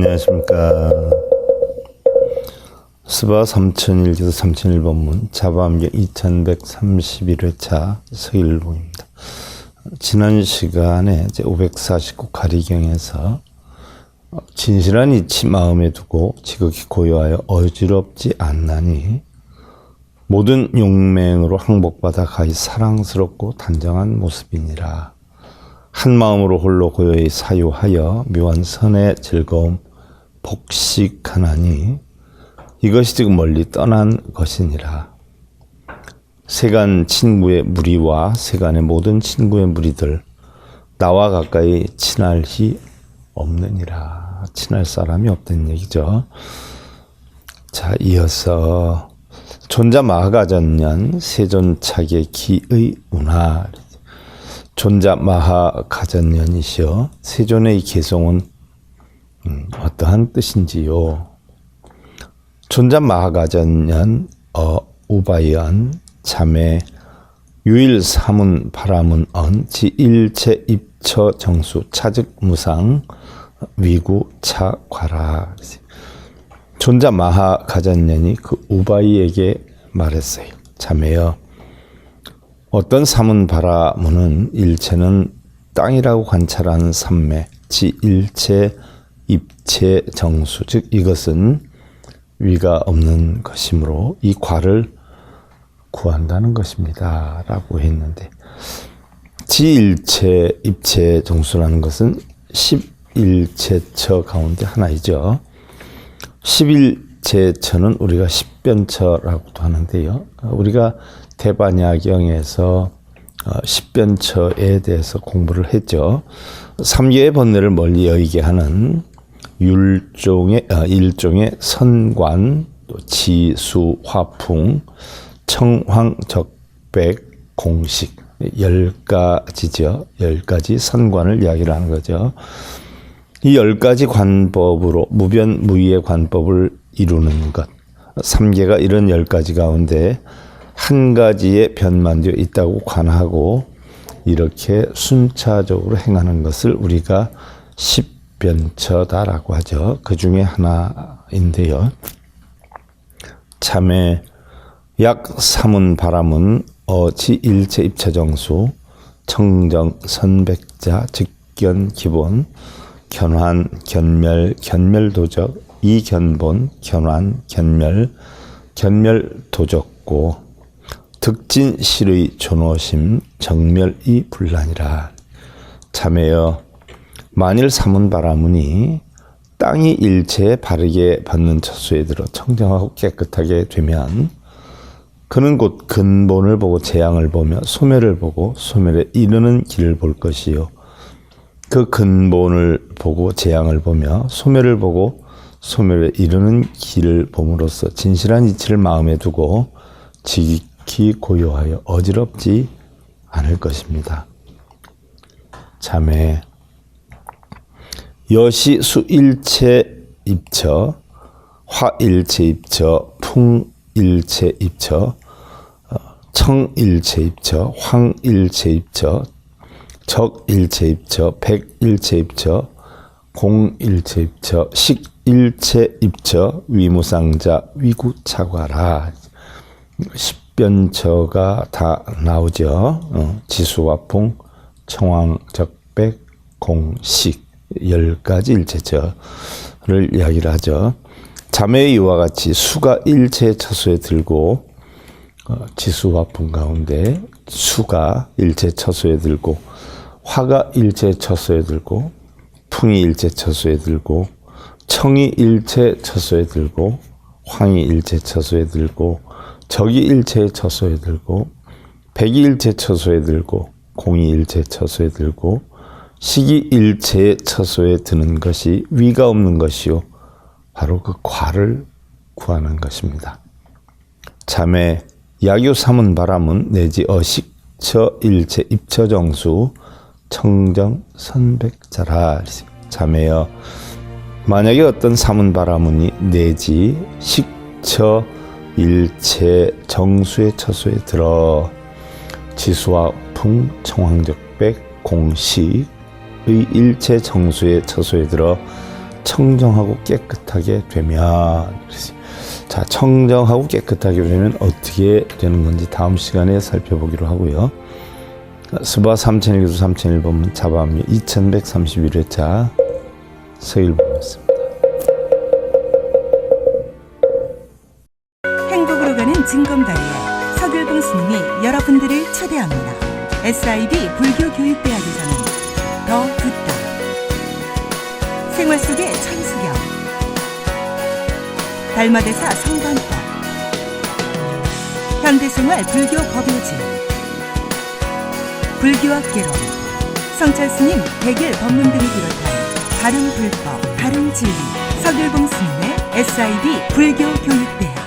안녕하십니까. 스바 3001에서 3001번문 자바암경 2131회차 서일봉입니다. 지난 시간에 제 549 가리경에서 진실한 이치 마음에 두고 지극히 고요하여 어지럽지 않나니 모든 용맹으로 항복받아 가히 사랑스럽고 단정한 모습이니라. 한 마음으로 홀로 고요히 사유하여 묘한 선의 즐거움 복식하나니 이것이 지금 멀리 떠난 것이니라. 세간 친구의 무리와 세간의 모든 친구의 무리들 나와 가까이 친할 히 없느니라. 친할 사람이 없다는 얘기죠. 자, 이어서 존자 마하가전년 세존착의 기의 운하 존자 마하가전년이시여 세존의 개성은 음, 어떠한 뜻인지요? 존자 마하가전년 어 우바연 참회 유일 사문 바라문 언 지일체 입처 정수 차즉 무상 위구 차과라 존자 마하 가전년이 그 우바이에게 말했어요. 자매여 어떤 사문 바라문은 일체는 땅이라고 관찰하는 삼매 지 일체 입체 정수 즉 이것은 위가 없는 것이므로 이 과를 구한다는 것입니다. 라고 했는데 지일체 입체 정수라는 것은 11체처 가운데 하나이죠. 11제처는 우리가 십변처라고도 하는데요. 우리가 대반야경에서 어, 십변처에 대해서 공부를 했죠. 3개의 번뇌를 멀리 여기게 하는 율종의 어, 일종의 선관, 또 지수, 화풍, 청황, 적백, 공식 열 가지죠. 열 가지 선관을 이야기를 하는 거죠. 이 열 가지 관법으로 무변 무위의 관법을 이루는 것. 삼계가 이런 열 가지 가운데 한 가지에 변만 되어 있다고 관하고 이렇게 순차적으로 행하는 것을 우리가 십 변처다라고 하죠. 그 중에 하나인데요. 참에 약 삼은 바람은 어지 일체 입체 정수 청정 선백자 직견 기본 견환, 견멸, 견멸 도적, 이견본, 견환, 견멸, 견멸 도적고 득진 실의 존호심, 정멸이 불란이라. 참에여 만일 삼은 바라문이 땅이 일체에 바르게 받는 처수에 들어 청정하고 깨끗하게 되면 그는 곧 근본을 보고 재앙을 보며 소멸을 보고 소멸에 이르는 길을 볼 것이요. 그 근본을 보고 재앙을 보며 소멸을 보고 소멸에 이르는 길을 봄으로써 진실한 이치를 마음에 두고 지극히 고요하여 어지럽지 않을 것입니다. 참에 여시 수일체 입처 화일체 입처 풍일체 입처 어, 청일체 입처 황일체 입처 적일체 입처, 백일체 입처, 공일체 입처, 식일체 입처, 위무상자, 위구차과라. 십변처가 다 나오죠. 어, 지수화풍, 청왕, 적백, 공식 열 가지 일체처를 이야기를 하죠. 자매의 이와 같이 수가 일체 처소에 들고 어, 지수화풍 가운데 수가 일체 처소에 들고 화가 일체 처소에 들고 풍이 일체 처소에 들고 청이 일체 처소에 들고 황이 일체 처소에 들고 적이 일체 처소에 들고 백이 일체 처소에 들고 공이 일체 처소에 들고 식이 일체 처소에 드는 것이 위가 없는 것이요. 바로 그 과를 구하는 것입니다. 참에 야교 삼은 바람은 내지 어식 처 일체 입처 정수 청정 선백자라 자매여 만약에 어떤 사문 바라문이 내지 식처 일체 정수의 처소에 들어 지수와 풍 청황적백 공식의 일체 정수의 처소에 들어 청정하고 깨끗하게 되면 자 청정하고 깨끗하게 되면 어떻게 되는 건지 다음 시간에 살펴보기로 하고요. 스바 3001교수 3001번문 자바미 2131회차 서일봉이었습니다. 행복으로 가는 증검다리에 서글봉 스님이 여러분들을 초대합니다. SIB 불교교육대학에서는 더 듣다. 생활 속의 천수경. 달마대사 성관법. 현대생활 불교 법요지. 불교학 개론. 성철스님 백일 법문 등을 비롯한 다른 불법, 다른 진리. 서글봉 스님의 SIB 불교 교육대학.